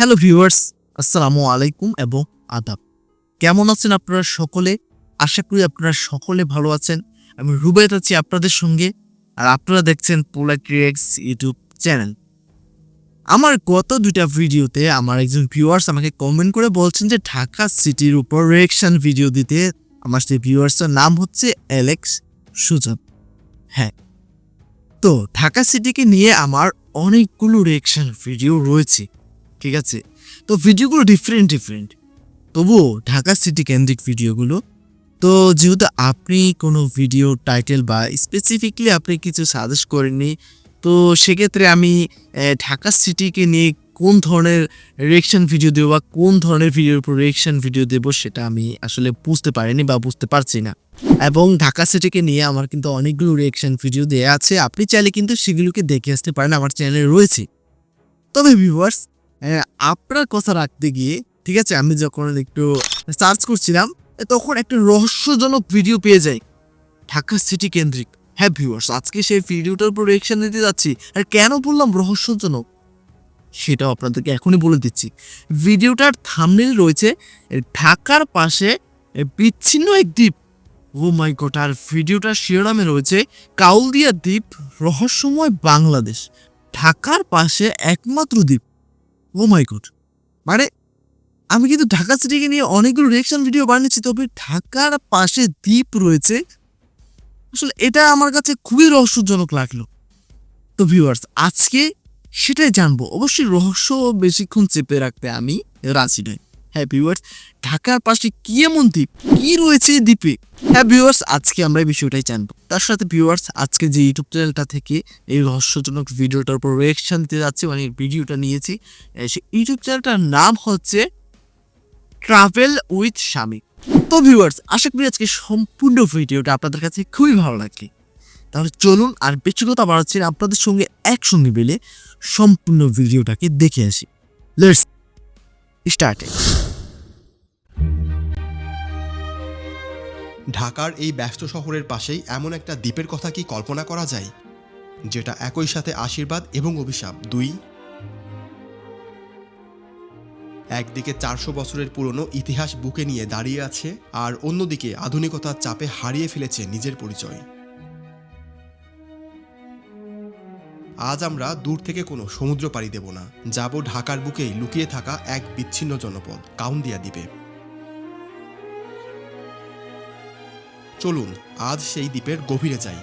Hello viewers আসসালামু আলাইকুম এবং আদাব কেমন আছেন আপনারা সকলে? আশা করি আপনারা সকলে ভালো আছেন। আমি রুবাইত আছি আপনাদের সঙ্গে। আর আপনারা দেখছেন পোলা ক্রিয়েক্স ইউটিউব চ্যানেল। আমার গত দুইটা ভিডিওতে আমার একজন ভিউয়ার্স আমাকে কমেন্ট করে বলছেন যে ঢাকা সিটির উপর রিয়েকশন ভিডিও দিতে আমার সেই ভিউয়ার্সের নাম হচ্ছে অ্যালেক্স সুজন। হ্যাঁ। তো ঢাকা সিটিকে নিয়ে আমার অনেকগুলো রিয়েকশন ভিডিও রয়েছে। ঠিক আছে? তো ভিডিওগুলো ডিফারেন্ট ডিফারেন্ট তবুও ঢাকা সিটি কেন্দ্রিক ভিডিওগুলো। তো যেহেতু আপনি কোনো ভিডিও টাইটেল বা স্পেসিফিকলি আপনি কিছু সাজেস্ট করেননি, তো সেক্ষেত্রে আমি ঢাকা সিটিকে নিয়ে কোন ধরনের রিয়েকশন ভিডিও দেবো বা কোন ধরনের ভিডিওর উপর রিয়েকশন ভিডিও দেবো সেটা আমি আসলে বুঝতে পারিনি বা বুঝতে পারছি না। এবং ঢাকা সিটিকে নিয়ে আমার কিন্তু অনেকগুলো রিয়েকশন ভিডিও দেওয়া আছে। আপনি চাইলে কিন্তু সেগুলোকে দেখে আসতে পারেন। আমার চ্যানেলে রয়েছে। তবে ভিউয়ার্স আপনার কথা রাখতে গিয়ে, ঠিক আছে, আমি যখন একটু সার্চ করছিলাম তখন একটা রহস্যজনক ভিডিও পেয়ে যাই। ঢাকা সিটি কেন্দ্রিক। হ্যাঁ ভিউয়ার্স আজকে সেই ভিডিওটার উপর রিয়েকশন দিতে যাচ্ছি। আর কেন বললাম রহস্যজনক? সেটাও আপনাদেরকে এখনই বলে দিচ্ছি। ভিডিওটার থামনেল রয়েছে ঢাকার পাশে বিচ্ছিন্ন এক দ্বীপ। ও মাই গড আর ভিডিওটার শিরোনামে রয়েছে কাউলদিয়া দ্বীপ, রহস্যময় বাংলাদেশ। ঢাকার পাশে একমাত্র দ্বীপ। ও মাই গড মানে আমি কিন্তু ঢাকা সিটিকে নিয়ে অনেকগুলো রিয়েকশন ভিডিও বানিয়েছি, তবে ঢাকার পাশে দ্বীপ রয়েছে। আসলে এটা আমার কাছে খুবই রহস্যজনক লাগল। তো ভিউয়ার্স আজকে সেটাই জানব। অবশ্যই রহস্য বেশিক্ষণ চেপে রাখতে আমি রাজি নই। হ্যাঁ ভিউয়ার্স ঢাকার পাশে কি এমন দ্বীপ? কি রয়েছে এই দ্বীপে? হ্যাঁ ভিউয়ার্স আজকে আমরা এই বিষয়টাই জানব। তার সাথে ভিউয়ার্স আজকে যে ইউটিউব চ্যানেলটা থেকে এই রহস্যজনক ভিডিওটার উপর রিয়েকশন দিতে যাচ্ছি মানে ভিডিওটা নিয়েছি সেই ইউটিউব চ্যানেলটার নাম হচ্ছে ট্রাভেল উইথ স্বামী তো ভিউয়ার্স আশা করি আজকে সম্পূর্ণ ভিডিওটা আপনাদের কাছে খুবই ভালো লাগবে। তাহলে চলুন আর বেশি কথা না, আপনাদের সঙ্গে একসঙ্গে মিলে সম্পূর্ণ ভিডিওটাকে দেখে আসি। লেটস স্টার্ট ঢাকার এই ব্যস্ত শহরের পাশেই এমন একটা দ্বীপের কথা কি কল্পনা করা যায়? যেটা একই সাথে আশীর্বাদ এবং অভিশাপ। দুই। একদিকে চারশো বছরের পুরনো ইতিহাস বুকে নিয়ে দাঁড়িয়ে আছে, আর অন্যদিকে আধুনিকতার চাপে হারিয়ে ফেলেছে নিজের পরিচয়। আজ আমরা দূর থেকে কোনো সমুদ্র পাড়ি দেব না। যাব ঢাকার বুকেই লুকিয়ে থাকা এক বিচ্ছিন্ন জনপদ, কাউন্দিয়া দ্বীপে। চলুন, আজ সেই দ্বীপের গভীরে যাই,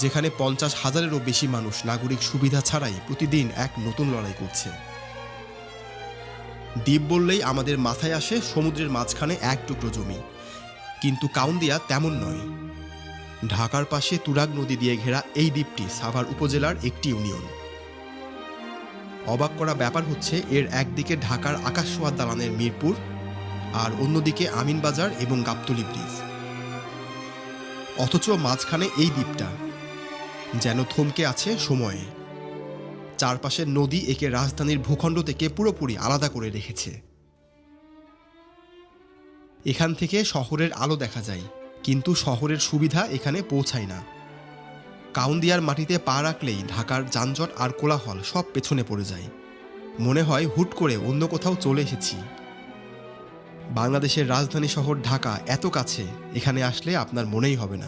যেখানে পঞ্চাশ হাজারেরও বেশি মানুষ নাগরিক সুবিধা ছাড়াই প্রতিদিন এক নতুন লড়াই করছে। দ্বীপ বললেই আমাদের মাথায় আসে সমুদ্রের মাঝখানে এক টুকরো জমি, কিন্তু কাউন্দিয়া তেমন নয়। ঢাকার পাশে তুরাগ নদী দিয়ে ঘেরা এই দ্বীপটি সাভার উপজেলার একটি ইউনিয়ন। অবাক করা ব্যাপার হচ্ছে, এর একদিকে ঢাকার আকাশ ছোঁয়া দালানের মিরপুর আর অন্যদিকে আমিনবাজার এবং গাবতলি ব্রিজ। অথচ মাঝখানে এই দ্বীপটা, যেন থমকে আছে সময়ে। চারপাশের নদী একে রাজধানীর ভূখণ্ড থেকে পুরোপুরি আলাদা করে রেখেছে। এখান থেকে শহরের আলো দেখা যায়, কিন্তু শহরের সুবিধা এখানে পৌঁছায় না। কাউন্দিয়ার মাটিতে পা রাখলেই ঢাকার যানজট আর কোলাহল সব পেছনে পড়ে যায়। মনে হয় হুট করে অন্য কোথাও চলে এসেছি। বাংলাদেশের রাজধানী শহর ঢাকা এত কাছে, এখানে আসলে আপনার মনেই হবে না।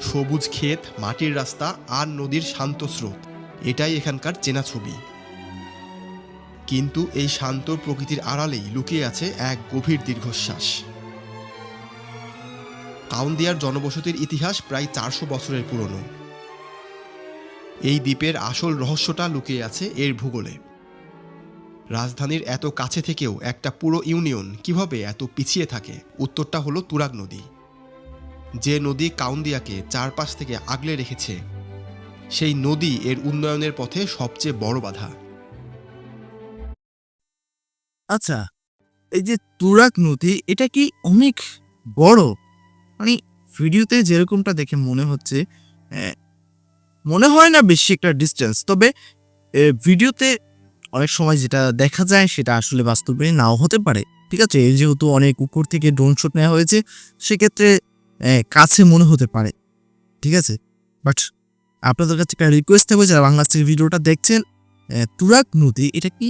সবুজ ক্ষেত, মাটির রাস্তা আর নদীর শান্ত স্রোত, এটাই এখানকার চেনা ছবি। কিন্তু এই শান্ত প্রকৃতির আড়ালেই লুকিয়ে আছে এক গভীর দীর্ঘশ্বাস। কাউন্দিয়ার জনবসতির ইতিহাস প্রায় চারশো বছরের পুরনো। এই দ্বীপের আসল রহস্যটা লুকিয়ে আছে এর ভূগোলে। রাজধানীর এত কাছে থেকেও একটা পুরো ইউনিয়ন কীভাবে এত পিছিয়ে থাকে? উত্তরটা হলো তুরাগ নদী। যে নদী কাউন্দিয়াকে চারপাশ থেকে আগলে রেখেছে, সেই নদী এর উন্নয়নের পথে সবচেয়ে বড় বাধা। আচ্ছা এই যে তুরাক নদী, এটা কি অনেক বড়? মানে ভিডিওতে যেরকমটা দেখে মনে হচ্ছে মনে হয় না বেশি একটা ডিস্টেন্স তবে ভিডিওতে অনেক সময় যেটা দেখা যায় সেটা আসলে বাস্তবে নাও হতে পারে। ঠিক আছে? যেহেতু অনেক উপর থেকে ড্রোন শট নেওয়া হয়েছে, সেক্ষেত্রে কাছে মনে হতে পারে। ঠিক আছে? বাট আপনাদের কাছে একটা রিকোয়েস্ট থাকবে, যারা বাংলাদেশের ভিডিওটা দেখছেন তুরাগ নদী, এটা কি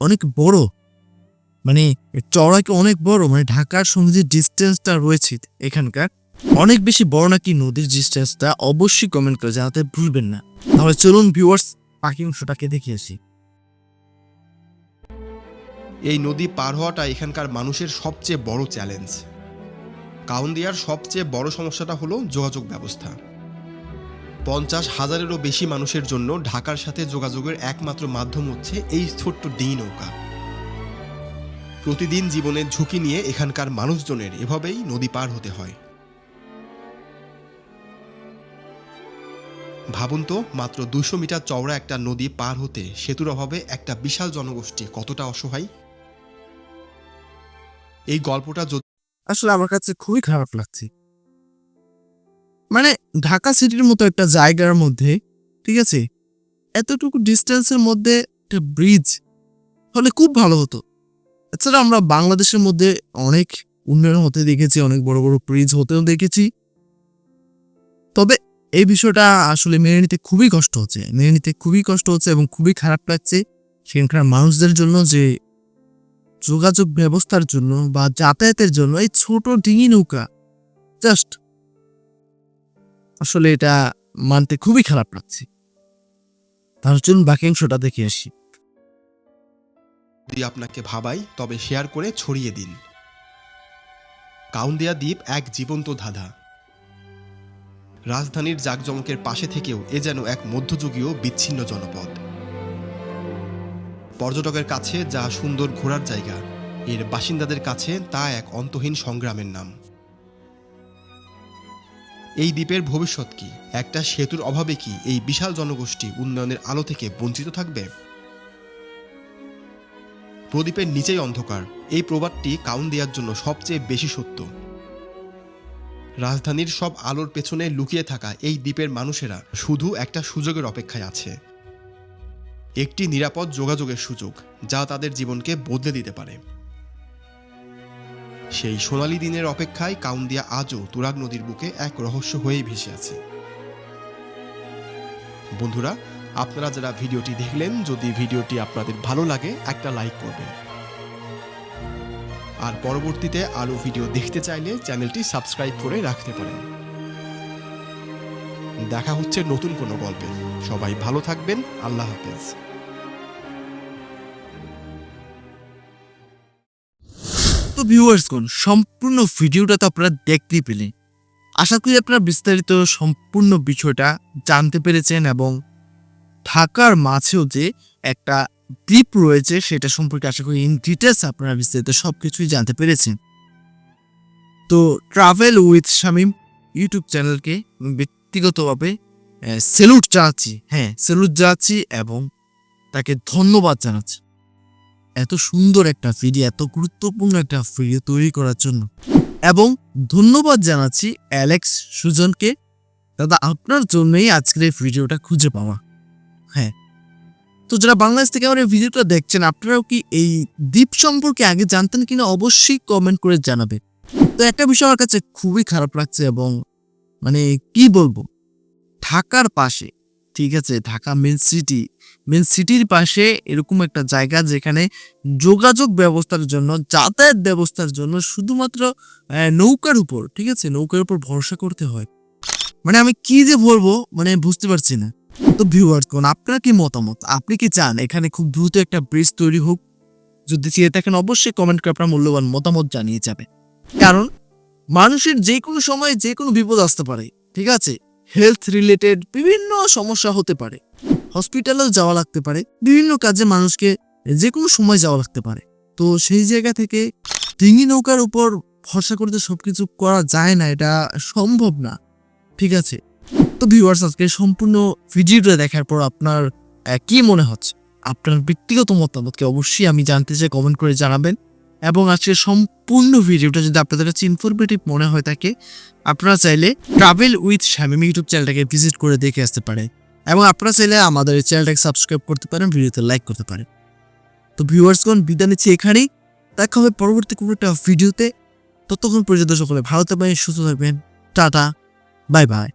অনেক বড়? মানে চওড়া কি অনেক বড় মানে ঢাকার সঙ্গে যে ডিস্টেন্সটা রয়েছে এখানকার, অনেক বেশি বড় নাকি নদীর ডিস্টেন্সটা অবশ্যই কমেন্ট করে জানাতে ভুলবেন না। তাহলে চলুন ভিউয়ার্স পাখি অংশটাকে দেখে আসি। এই নদী পার হওয়াটা এখানকার মানুষের সবচেয়ে বড় চ্যালেঞ্জ। কাউন্দিয়ার সবচেয়ে বড় সমস্যাটা হলো যোগাযোগ ব্যবস্থা। পঞ্চাশ হাজারেরও বেশি মানুষের জন্য ঢাকার সাথে যোগাযোগের একমাত্র মাধ্যম হচ্ছে এই ছোট্ট ডিঙি নৌকা। প্রতিদিন জীবনের ঝুঁকি নিয়ে এখানকার মানুষজনের এভাবেই নদী পার হতে হয়। ভাবুন তো, মাত্র দুশো মিটার চওড়া একটা নদী পার হতে সেতুর অভাবে একটা বিশাল জনগোষ্ঠী কতটা অসহায়? এই গল্পটা আসলে আমার কাছে খুবই খারাপ লাগছে। মানে ঢাকা সিটির মতো একটা জায়গার মধ্যে, ঠিক আছে? এতটুকু ডিস্টেন্সের মধ্যে একটা ব্রিজ হলে খুব ভালো হতো। এছাড়া আমরা বাংলাদেশের মধ্যে অনেক উন্নয়ন হতে দেখেছি, অনেক বড় বড় ব্রিজ হতেও দেখেছি। তবে এই বিষয়টা আসলে মেনে নিতে খুবই কষ্ট হচ্ছে, মেনে নিতে খুবই কষ্ট হচ্ছে এবং খুবই খারাপ লাগছে সেখানকার মানুষদের জন্য যে যোগাযোগ ব্যবস্থার জন্য বা যাতায়াতের জন্য এই ছোট ডিঙি নৌকা। জাস্ট। আসলে এটা মানতে খুবই খারাপ লাগছে। তাহলে চলুন বাকি অংশটা দেখে আসি। যদি আপনাকে ভাবাই, তবে শেয়ার করে ছড়িয়ে দিন। কাউন্দিয়া দ্বীপ এক জীবন্ত ধাঁধা। রাজধানীর জাকজমকের পাশে থেকেও এ যেন এক মধ্যযুগীয় বিচ্ছিন্ন জনপদ। পর্যটকের কাছে যা সুন্দর ঘোরার জায়গা। এর বাসিন্দাদের কাছে তা এক অন্তহীন সংগ্রামের নাম। এই দ্বীপের ভবিষ্যৎ কি? একটা সেতুর অভাবে কি এই বিশাল জনগোষ্ঠী উন্নয়নের আলো থেকে বঞ্চিত থাকবে? প্রদীপের নিচেই অন্ধকার। এই প্রবাদটি কাউন দেওয়ার জন্য সবচেয়ে বেশি সত্য। রাজধানীর সব আলোর পেছনে লুকিয়ে থাকা এই দ্বীপের মানুষেরা শুধু একটা সুযোগের অপেক্ষায় আছে। একটি নিরাপদ যোগাযোগের সুযোগ যা তাদের জীবনকে বদলে দিতে পারে। সেই সোনালি দিনের অপেক্ষায় কাউন্দিয়া আজও তুরাগ নদীর বুকে এক রহস্য হয়েই ভেসে আছে। বন্ধুরা, আপনারা যারা ভিডিওটি দেখলেন, যদি ভিডিওটি আপনাদের ভালো লাগে, একটা লাইক করবেন। আর পরবর্তীতে আরও ভিডিও দেখতে চাইলে চ্যানেলটি সাবস্ক্রাইব করে রাখতে পারেন। দেখা হচ্ছে নতুন কোনো গল্পে। সবাই ভালো থাকবেন। আল্লাহ হাফেজ। তো ভিউয়ার্স কোন সম্পূর্ণ ভিডিওটা তো আপনারা দেখতেই পেলেন। আশা করি আপনারা বিস্তারিত সম্পূর্ণ বিষয়টা জানতে পেরেছেন এবং ঢাকার মাঝেও যে একটা দ্বীপ রয়েছে সেটা সম্পর্কে আশা করি ইন ডিটেলস আপনারা বিস্তারিত সব কিছুই জানতে পেরেছেন। তো ট্রাভেল উইথ শামিম ইউটিউব চ্যানেলকে ব্যক্তিগতভাবে সেলুট জানাচ্ছি। হ্যাঁ সেলুট জানাচ্ছি এবং তাকে ধন্যবাদ জানাচ্ছি। এত সুন্দর একটা ভিডিও এত গুরুত্বপূর্ণ একটা ভিডিও তৈরি করার জন্য। এবং ধন্যবাদ জানাচ্ছি অ্যালেক্স সুজনকে। দাদা, আপনার জন্যই আজকের এই ভিডিওটা খুঁজে পাওয়া। হ্যাঁ। তো যারা বাংলাদেশ থেকে আমার এই ভিডিওটা দেখছেন, আপনারাও কি এই দ্বীপ সম্পর্কে আগে জানতেন কিনা অবশ্যই কমেন্ট করে জানাবে তো একটা বিষয় আমার কাছে খুবই খারাপ লাগছে এবং মানে কি বলব? ঢাকার পাশে ঠিক আছে, ঢাকা মেন সিটি মেন সিটির পাশে এরকম একটা জায়গা যেখানে যোগাযোগ ব্যবস্থার জন্য, যাতায়াত ব্যবস্থার জন্য শুধুমাত্র নৌকার উপর, ঠিক আছে, নৌকার উপর ভরসা করতে হয়। মানে আমি কি যে বলব মানে বুঝতে পারছি না। তো ভিউয়ার্স কোন আপনার কি মতামত? আপনি কি চান এখানে খুব দ্রুত একটা ব্রিজ তৈরি হোক? যদি চেয়ে থাকেন অবশ্যই কমেন্ট করে আপনার মূল্যবান মতামত জানিয়ে যাবে কারণ, মানুষের যে কোনো সময় যে কোনো বিপদ আসতে পারে, ঠিক আছে? হেলথ রিলেটেড বিভিন্ন সমস্যা হতে পারে। হসপিটালেও যাওয়া লাগতে পারে। বিভিন্ন কাজে মানুষকে যে কোনো সময় যাওয়া লাগতে পারে। তো সেই জায়গা থেকে ডিঙি নৌকার উপর ভরসা করতে সব কিছু করা যায় না, এটা সম্ভব না। ঠিক আছে? তো ভিউয়ার্স আজকে সম্পূর্ণ ভিডিওটা দেখার পর আপনার কি মনে হচ্ছে? আপনার ব্যক্তিগত মতামতকে অবশ্যই আমি জানতে চাই কমেন্ট করে জানাবেন। এবং আজকে সম্পূর্ণ ভিডিওটা যদি আপনাদের কাছে ইনফরমেটিভ মনে হয় থাকে, আপনারা চাইলে ট্রাভেল উইথ শামিম ইউটিউব চ্যানেলটাকে ভিজিট করে দেখে আসতে পারে এবং আপনারা চাইলে আমাদের এই চ্যানেলটাকে সাবস্ক্রাইব করতে পারেন, ভিডিওতে লাইক করতে পারেন। তো ভিউয়ার্সগণ, বিদায় নিচ্ছি এখানেই। দেখা হবে পরবর্তী কোনো একটা ভিডিওতে। ততক্ষণ পর্যন্ত সকলে ভালো থাকবেন, সুস্থ থাকবেন। Tata bye bye